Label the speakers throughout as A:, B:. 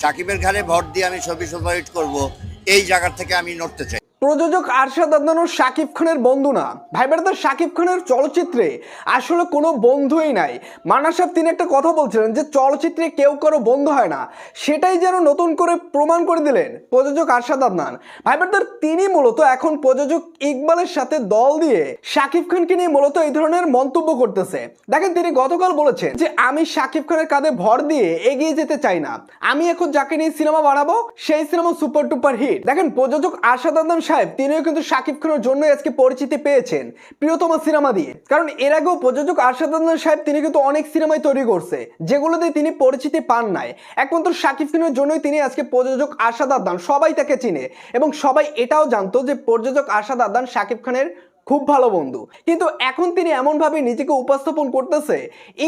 A: সাকিবের ঘাড়ে ভর দিয়ে আমি ছবি সুপারহিট করব এই জায়গা থেকে আমি নড়তে চাই।
B: প্রযোজক আরশাদ আদনান শাকিব খানের বন্ধু না। ভাই বেড়াদার শাকিব খানের চলচ্চিত্রে আসলে কোনো বন্ধুই নাই। মানা সাহেব তিনি একটা কথা বলছিলেন যে, চলচ্চিত্রে কেউ কারও বন্ধু হয় না। সেটাই যেন নতুন করে প্রমাণ করে দিলেন প্রযোজক আরশাদ আদনান। ভাই বেড়াদার তিনি মূলত এখন প্রযোজক ইকবালের সাথে দল দিয়ে শাকিব খানকে নিয়ে মূলত এই ধরনের মন্তব্য করতেছে। দেখেন, তিনি গতকাল বলেছেন যে, আমি শাকিব খানের কাঁধে ভর দিয়ে এগিয়ে যেতে চাই না। আমি এখন যাকে নিয়ে সিনেমা বানাবো, সেই সিনেমা সুপার টুপার হিট। দেখেন, প্রযোজক আশাদ আদনান সাহেব, তিনিও কিন্তু শাকিব খানের জন্য আজকে পরিচিতি পেয়েছেন। প্রিয়তম সিনেমা দিয়ে। কারণ এর আগেও প্রযোজক আরশাদ সাহেব, তিনি কিন্তু অনেক সিনেমাই তৈরি করছে, যেগুলো দিয়ে তিনি পরিচিতি পান নাই। একমাত্র শাকিব খানের জন্যই তিনি আজকে প্রযোজক আশাদ আদান সবাই তাকে চিনে এবং সবাই এটাও জানতো যে প্রযোজক আশাদ আদান শাকিব খানের খুব ভালো বন্ধু। কিন্তু এখন তিনি এমনভাবে নিজেকে উপস্থাপন করতেছে,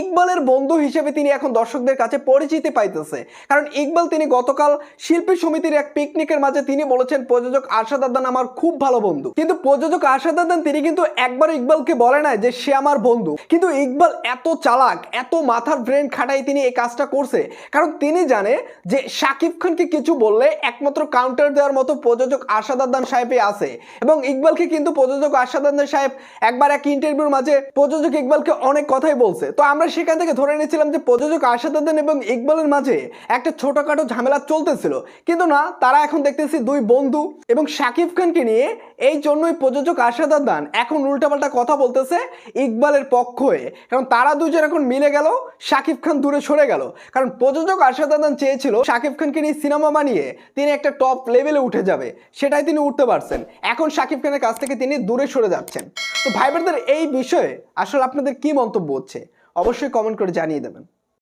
B: ইকবালের বন্ধু হিসেবে তিনি এখন দর্শকদের কাছে পরিচিতি পাইতেছে। কারণ ইকবাল তিনি গতকাল শিল্পী সমিতির এক পিকনিকের মাঝে তিনি বলেছেন, প্রযোজক আশাদ আদান আমার খুব ভালো বন্ধু। কিন্তু প্রযোজক আশাদ আদান তিনি কিন্তু একবার ইকবালকে বলে নাই যে সে আমার বন্ধু। কিন্তু ইকবাল এত চালাক, এত মাথার ব্রেন খাটাই তিনি এই কাজটা করছে। কারণ তিনি জানে যে শাকিব খানকে কিছু বললে একমাত্র কাউন্টার দেওয়ার মতো প্রযোজক আশাদ আদান সাহেবই আছে। এবং ইকবালকে কিন্তু প্রযোজক আশাদ আদান সাহেব একবার এক ইন্টারভিউর মাঝে প্রযোজক ইকবালকে অনেক কথাই বলছে। তো আমরা সেখান থেকে ধরে নিয়েছিলাম যে প্রযোজক আশাদ আদান এবং ইকবালের মাঝে একটা ছোটখাটো ঝামেলা চলতেছিল। কিন্তু না, তারা এখন দেখতেছি দুই বন্ধু এবং শাকিব খানকে নিয়ে এই জন্যই প্রযোজক আশাদ আদান এখন উল্টাপাল্টা কথা বলতেছে ইকবালের পক্ষ। হয়ে কারণ তারা দুজন এখন মিলে গেল শাকিব খান দূরে সরে গেল। কারণ প্রযোজক আশাদ আদান চেয়েছিল শাকিব খানকে নিয়ে সিনেমা বানিয়ে তিনি একটা টপ লেভেলে উঠে যাবে। সেটাই তিনি উঠতে পারছেন। এখন শাকিব খানের কাছ থেকে তিনি দূরে সরে যাচ্ছেন। তো ভাই এই বিষয়ে আসলে আপনাদের কি মন্তব্য হচ্ছে? অবশ্যই কমেন্ট করে জানিয়ে দেবেন।